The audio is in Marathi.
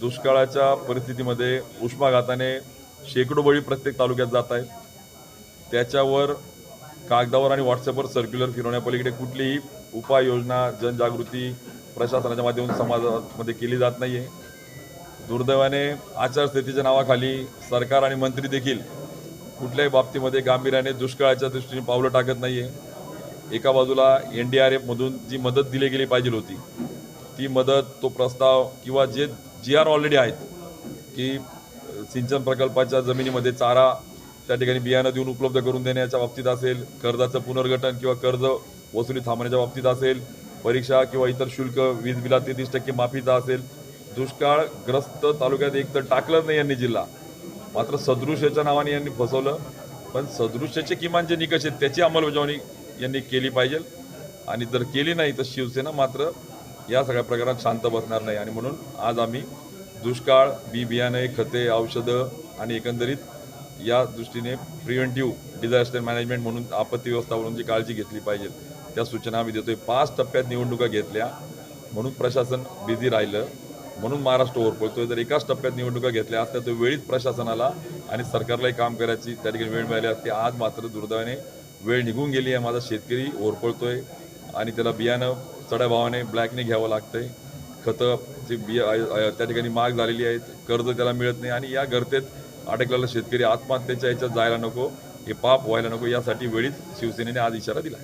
दुष्काळाच्या परिस्थितीमध्ये उष्माघाताने शेकडो बळी प्रत्येक तालुक्यात जात आहेत. त्याच्यावर कागदावर आणि व्हॉट्सअपवर सर्क्युलर फिरवण्यापलीकडे कुठलीही उपाययोजना जनजागृती प्रशासनाच्या माध्यमातून समाजामध्ये केली जात नाही आहे दुर्दैवाने आचारसंहितेच्या नावाखाली सरकार आणि मंत्री देखील कुठल्याही बाबतीमध्ये गांभीर्याने दुष्काळाच्या दृष्टीने पावलं टाकत नाही आहे एका बाजूला एन डी आर एफमधून जी मदत दिली गेली पाहिजे होती ती मदत तो प्रस्ताव किंवा जे जी आर ऑलरेडी आहेत की सिंचन प्रकल्पाच्या जमिनीमध्ये चारा त्या ठिकाणी बियाणं देऊन उपलब्ध करून देण्याच्या बाबतीत असेल कर्जाचं पुनर्गठन किंवा कर्ज वसुली थांबण्याच्या बाबतीत असेल परीक्षा किंवा इतर शुल्क वीज बिला तीस टक्के माफीचा असेल दुष्काळग्रस्त तालुक्यात एक तर टाकलंच नाही यांनी जिल्हा. मात्र सदृश्याच्या नावाने यांनी फसवलं पण सदृश्याचे किमान जे निकष आहेत त्याची अंमलबजावणी यांनी केली पाहिजे. आणि जर केली नाही तर शिवसेना मात्र या सगळ्या प्रकारात शांत बसणार नाही. आणि म्हणून आज आम्ही दुष्काळ बी बियाणे खते औषधं आणि एकंदरीत या दृष्टीने प्रिव्हेंटिव्ह डिझास्टर मॅनेजमेंट म्हणून आपत्ती व्यवस्थापनाची काळजी घेतली पाहिजे त्या सूचना आम्ही देतोय. पाच टप्प्यात निवडणुका घेतल्या म्हणून प्रशासन बिझी राहिलं. म्हणून महाराष्ट्र ओरपळतोय जर एकाच टप्प्यात निवडणुका घेतल्या असल्या तर वेळीच प्रशासनाला आणि सरकारलाही काम करायची त्या ठिकाणी वेळ मिळाली असते. आज मात्र दुर्दैवाने वेळ निघून गेली आहे. माझा शेतकरी ओरपळतोय आणि त्याला बियाणं चढ्या भावाने ब्लॅकने घ्यावं लागतंय. खतं जे बिया त्या ठिकाणी माग झालेली आहेत. कर्ज त्याला मिळत नाही आणि या गर्तेत अडकलेला शेतकरी आत्महत्येच्या याच्यात जायला नको हे पाप व्हायला नको यासाठी वेळीच शिवसेनेने आज इशारा दिला